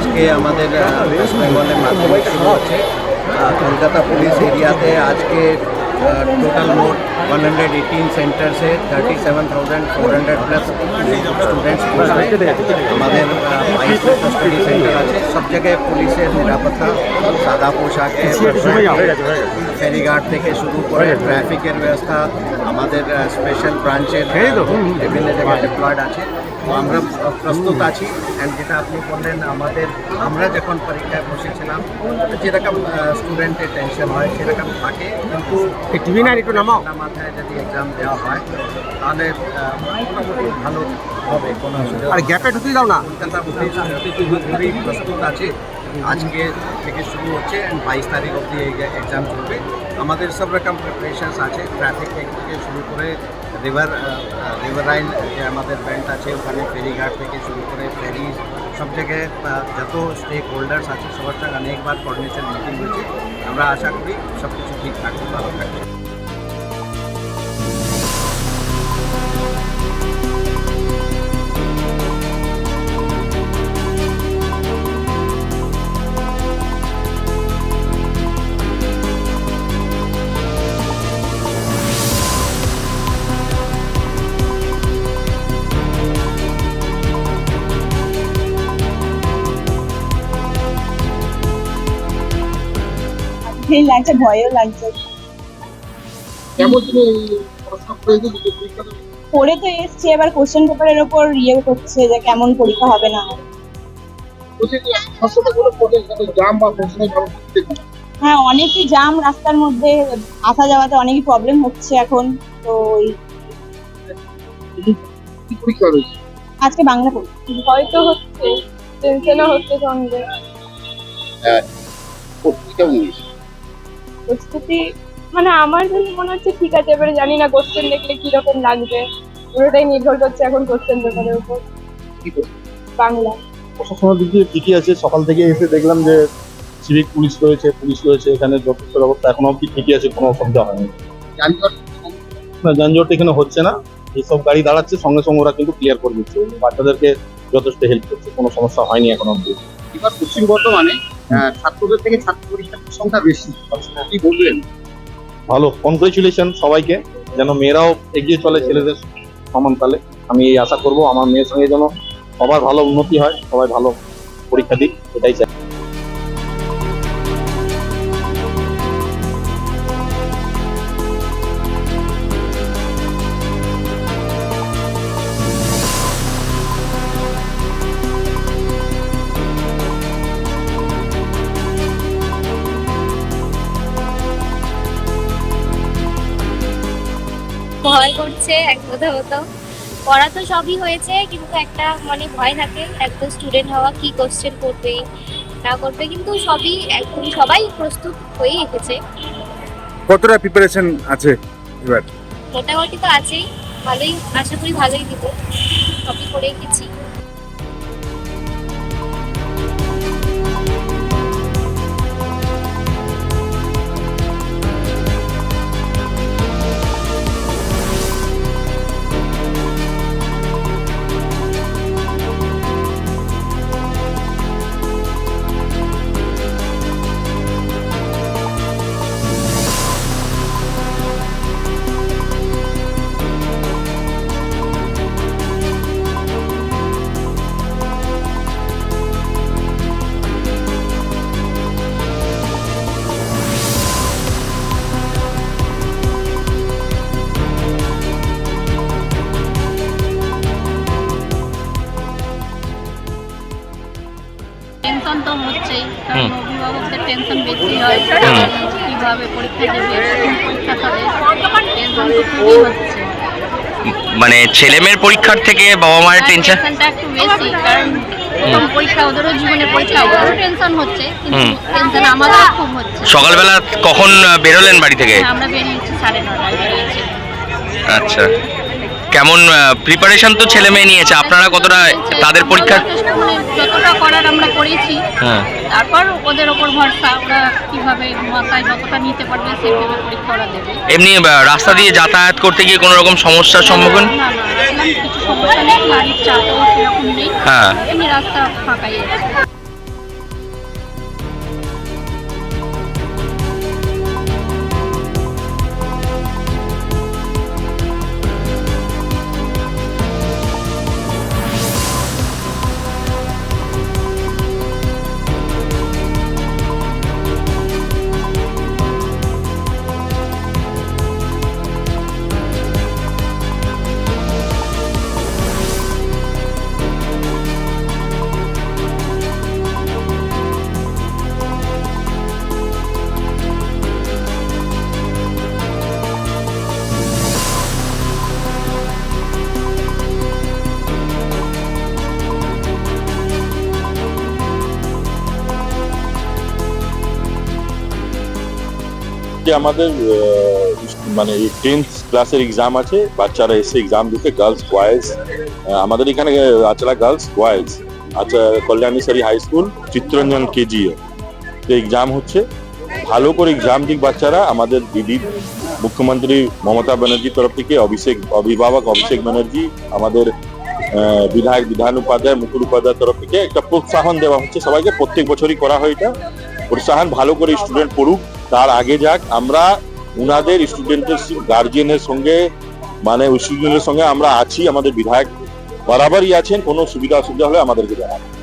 আজকে আমাদের ওয়েস্ট বেঙ্গলের মাধ্যমিক শুরু হচ্ছে আহ, কলকাতা পুলিশ এরিয়াতে আজকে টোটাল মোট वन हंड्रेड एटीन सेंटर से थर्टी सेवन थाउजेंड फोर সব জায়গায় পুলিশের নিরাপত্তা সাদা পোশাকে ফেরিঘাট থেকে শুরু করে ট্রাফিকের ব্যবস্থা আমাদের স্পেশাল ব্রাঞ্চের বিভিন্ন জায়গায় ডিপ্লয়েড আছে। তো আমরা প্রস্তুত আছি। অ্যান্ড যেটা আপনি বললেন আমাদের আমরা যখন পরীক্ষায় বসেছিলাম যেরকম স্টুডেন্টের টেনশন হয় সেরকম থাকে কিন্তু মাথায় যদি এক্সাম দেওয়া হয় তাহলে মোটামুটি ভালো আর গ্যাপে ঢুকিয়ে দাও না। প্রস্তুত আছে আজকে থেকে শুরু হচ্ছে বাইশ তারিখ অবধি এই এক্সাম চলবে। আমাদের সব রকম প্রিপারেশনস আছে। ট্রাফিক থেকে শুরু করে রিভার রিভার লাইন যে আমাদের ব্যান্ড আছে, ওখানে ফেরিঘাট থেকে শুরু করে ফেরি সব জায়গায় যত স্টেক হোল্ডার্স আছে, সবার সঙ্গে অনেকবার কোঅর্ডিনেশন মিটিং হয়েছে। আমরা আশা করি সব কিছু ঠিক থাকবে ভালো থাকবে। সেই লাগছে ভয়ও লাগছে? পড়ে তো এসছে এবার কোশ্চেন পেপারের ওপর ইয়ে করছে যে কেমন পরীক্ষা হবে না হবে। হ্যাঁ অনেকই জাম রাস্তার মধ্যে আসা যাওয়াতে অনেকই প্রবলেম হচ্ছে এখন তো আজকে বাংলা পড়ি হয়তো হচ্ছে টেনশনও হচ্ছে সঙ্গে। কেমন নিয়েছে প্রস্তুতি মানে আমার জন্য মনে হচ্ছে ঠিক আছে এবারে জানি না কোশ্চেন দেখলে কীরকম লাগবে। পুরোটাই নির্ভর করছে এখন কোশ্চেন পেপারের উপর। বাংলা। প্রশাসনের দিক দিয়ে ঠিকই আছে সকাল থেকে এসে দেখলাম যে সিভিক পুলিশ রয়েছে পুলিশ রয়েছে এখানে যথেষ্ট ব্যবস্থা এখনও অব্দি ঠিকই আছে কোনো অসুবিধা হয়নি। যানজট? না যানজট এখানে হচ্ছে না যেসব গাড়ি দাঁড়াচ্ছে সঙ্গে সঙ্গে ওরা কিন্তু ক্লিয়ার করে দিচ্ছে। বাচ্চাদেরকে যথেষ্ট হেল্প করছে কোনো সমস্যা হয়নি এখন অব্দি এবার পশ্চিম বর্ধমানে ছাত্রদের থেকে ছাত্র পরীক্ষার সংখ্যা বেশি। কি বলবেন? ভালো। কনগ্রেচুলেশন সবাইকে। যেন মেয়েরাও এগিয়ে চলে ছেলেদের সমান তালে আমি এই আশা করব আমার মেয়ের সঙ্গে যেন সবার ভালো উন্নতি হয় সবাই ভালো পরীক্ষা দিক এটাই চাই। করছে এক কথা মতো পড়া তো সবই হয়েছে কিন্তু একটা মানে ভয় থাকে একদম স্টুডেন্ট হওয়া কি কোশ্চেন করবে না করবে কিন্তু সবই একদম সবাই প্রস্তুত হয়ে এসেছে কতটা প্রিপারেশন আছে এবার? মোটামুটি তো আছেই ভালোই আশা করি ভালোই দিব। সবই করে গেছি অভিভাবকদের হয়। কীভাবে পরীক্ষা দেবে পরীক্ষা হবে খুবই হচ্ছে? মানে ছেলে মেয়ের পরীক্ষার থেকে বাবা মায়ের টেনশন একটু বেশি কারণ পরীক্ষা ওদেরও জীবনে পরীক্ষা ওদেরও টেনশন হচ্ছে কিন্তু টেনশন আমাদের খুব হচ্ছে। সকালবেলা কখন বেরোলেন বাড়ি থেকে? হ্যাঁ, আমরা বেরিয়েছি সাড়ে নটায় বেরিয়েছি। আচ্ছা। কেমন প্রিপারেশন তো ছেলে মেয়ে নিয়েছে আপনারা কতটা তাদের যতটা করার আমরা করেছি। হ্যাঁ। তারপর ওদের ওপর ভরসা ওরা কীভাবে মাথায় যতটা নিতে পারবে সেইভাবে পরীক্ষা ওরা দেবে। এমনি রাস্তা দিয়ে যাতায়াত করতে গিয়ে কোনো রকম সমস্যার সম্মুখীন? না না কিছু সমস্যা নেই গাড়ির চাপও সেরকম নেই। হ্যাঁ। এমনি রাস্তা ফাঁকাই আমাদের মানে টেন্থ ক্লাসের এক্সাম আছে, বাচ্চারা এসে এক্সাম দিতে গার্লস বয়েজ আমাদের এখানে আচলা গার্লস বয়েজ আচ্ছা Kalyaneshwari high school Chittaranjan KG তো এক্সাম হচ্ছে, ভালো করে এক্সাম দিক বাচ্চারা, আমাদের দিদি, মুখ্যমন্ত্রী মমতা ব্যানার্জির তরফ থেকে, অভিষেক, অভিভাবক অভিষেক ব্যানার্জি, আমাদের বিধায়ক বিধান উপাধ্যায় মুকুল উপাধ্যায়ের তরফ থেকে একটা প্রোৎসাহন দেওয়া হচ্ছে সবাইকে, প্রত্যেক বছরই করা হয় এটা। প্রোৎসাহন ভালো করে স্টুডেন্ট পড়ুক, তার আগে যাক। আমরা উনাদের স্টুডেন্টের গার্জিয়ানের সঙ্গে মানে স্টুডেন্টের সঙ্গে আমরা আছি, আমাদের বিধায়ক বরাবরই আছেন, কোনো সুবিধা অসুবিধা হলে আমাদেরকে জানাবেন।